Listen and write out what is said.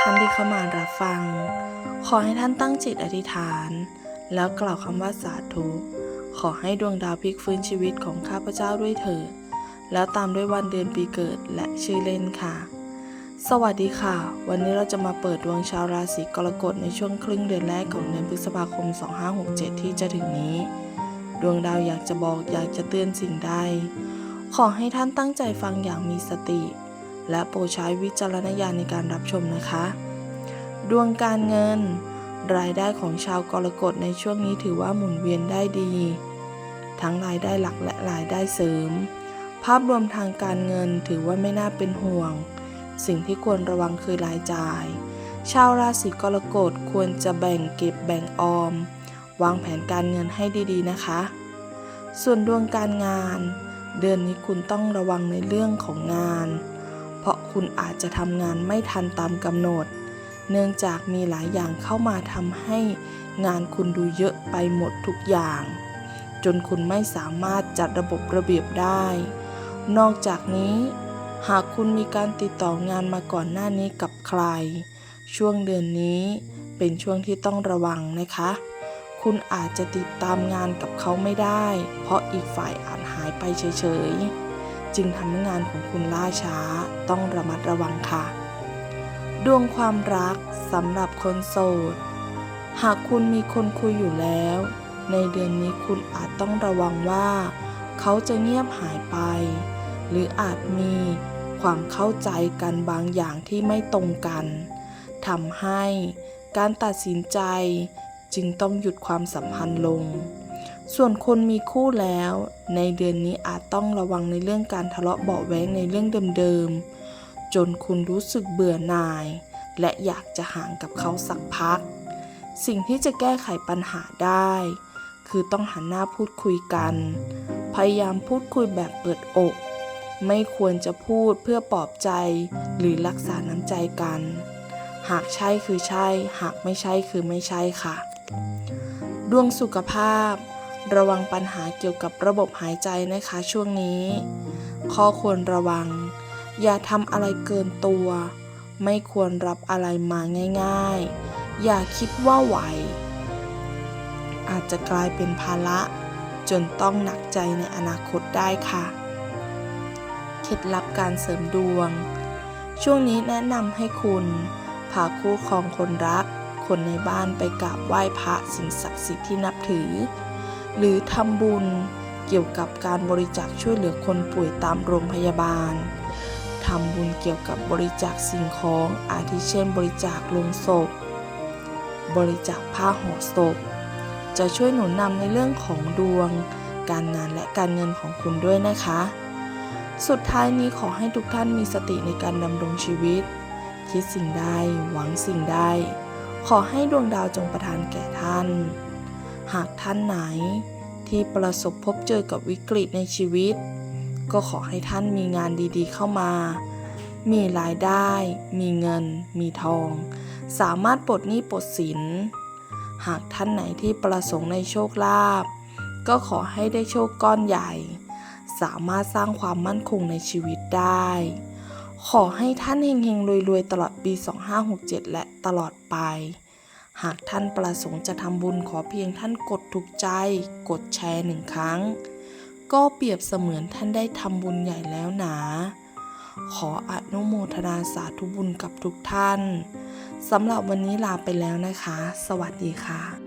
ท่านที่เข้ามารับฟัง ขอให้ท่านตั้งจิตอธิษฐาน แล้วกล่าวคำว่าสาธุ ขอให้ดวงดาวพลิกฟื้นชีวิตของข้าพเจ้าด้วยเถิด แล้วตามด้วยวันเดือนปีเกิดและชื่อเล่นค่ะ สวัสดีค่ะ วันนี้เราจะมาเปิดดวงชาวราศีกรกฎในช่วงครึ่งเดือนแรกของเดือนพฤษภาคม 2567 ที่จะถึงนี้ ดวงดาวอยากจะบอกอยากจะเตือนสิ่งใด ขอให้ท่านตั้งใจฟังอย่างมีสติ และโปรดใช้วิจารณญาณในการรับชมนะคะ ดวงการเงิน รายได้ของชาวกรกฎในช่วงนี้ถือว่าหมุนเวียนได้ดี ทั้งรายได้หลักและรายได้เสริม ภาพรวมทางการเงินถือว่าไม่น่าเป็นห่วง สิ่งที่ควรระวังคือรายจ่าย ชาวราศีกรกฎควรจะแบ่งเก็บแบ่งออม วางแผนการเงินให้ดีๆนะคะ ส่วนดวงการงาน เดือนนี้คุณต้องระวังในเรื่องของงาน เพราะคุณอาจจะทำงานไม่ทันตามกำหนด เนื่องจากมีหลายอย่างเข้ามาทำให้งานคุณดูเยอะไปหมดทุกอย่าง จนคุณไม่สามารถจัดระบบระเบียบได้ นอกจากนี้ หากคุณมีการติดต่องานมาก่อนหน้านี้กับใคร ช่วงเดือนนี้เป็นช่วงที่ต้องระวังนะคะ คุณอาจจะติดตามงานกับเขาไม่ได้ เพราะอีกฝ่ายอาจหายไปเฉยๆ จึงทำให้งานของคุณล่าช้าต้องระมัดระวังค่ะ ดวงความรักสำหรับคนโสด หากคุณมีคนคุยอยู่แล้ว ในเดือนนี้คุณอาจต้องระวังว่า เขาจะเงียบหายไป หรืออาจมีความเข้าใจกันบางอย่างที่ไม่ตรงกันทำให้การตัดสินใจจึงต้องหยุดความสัมพันธ์ลง ส่วนคนมีคู่แล้ว ในเดือนนี้อาจต้องระวังในเรื่องการทะเลาะเบาะแว้งในเรื่องเดิมๆ จนคุณรู้สึกเบื่อหน่าย และอยากจะห่างกับเขาสักพัก สิ่งที่จะแก้ไขปัญหาได้ คือต้องหันหน้าพูดคุยกัน พยายามพูดคุยแบบเปิดอก ไม่ควรจะพูดเพื่อปลอบใจ หรือรักษาน้ำใจกัน หากใช่คือใช่ หากไม่ใช่คือไม่ใช่ค่ะ ดวงสุขภาพ ระวังปัญหาเกี่ยวกับระบบหายใจนะคะช่วงนี้ ข้อควรระวัง อย่าทำอะไรเกินตัว ไม่ควรรับอะไรมาง่าย ๆ อย่าคิดว่าไหว อาจจะกลายเป็นภาระจนต้องหนักใจในอนาคตได้ค่ะ เคล็ดลับการเสริมดวง ช่วงนี้แนะนำให้คุณพาคู่ครองคนรัก คนในบ้านไปกราบไหว้พระสิ่งศักดิ์สิทธิ์ที่นับถือ หรือทำบุญเกี่ยวกับการบริจาคช่วยเหลือคนป่วยตามโรงพยาบาลทำบุญเกี่ยวกับบริจาคสิ่งของอาทิเช่น บริจาคลงศพ บริจาคผ้าห่อศพ จะช่วยหนุนนำในเรื่องของดวง การงานและการเงินของคุณด้วยนะคะ สุดท้ายนี้ขอให้ทุกท่านมีสติในการดำรงชีวิต คิดสิ่งใดหวังสิ่งใดขอให้ดวงดาวจงประทานแก่ท่าน หากท่านไหนที่ประสบพบเจอกับวิกฤตในชีวิต ก็ขอให้ท่านมีงานดีๆเข้ามา มีรายได้ มีเงิน มีทอง สามารถปลดหนี้ปลดสิน หากท่านไหนที่ประสงค์ในโชคลาภก็ขอให้ได้โชคก้อนใหญ่ สามารถสร้างความมั่นคงในชีวิตได้ ขอให้ท่านเฮงๆรวยๆ ตลอดปี 2567 และตลอดไป หากท่านประสงค์จะทำบุญขอเพียงท่านกดถูกใจ กดแชร์หนึ่งครั้ง ก็เปรียบเสมือนท่านได้ทำบุญใหญ่แล้วหนา ขออนุโมทนาสาธุบุญกับทุกท่านสำหรับวันนี้ลาไปแล้วนะคะ สวัสดีค่ะ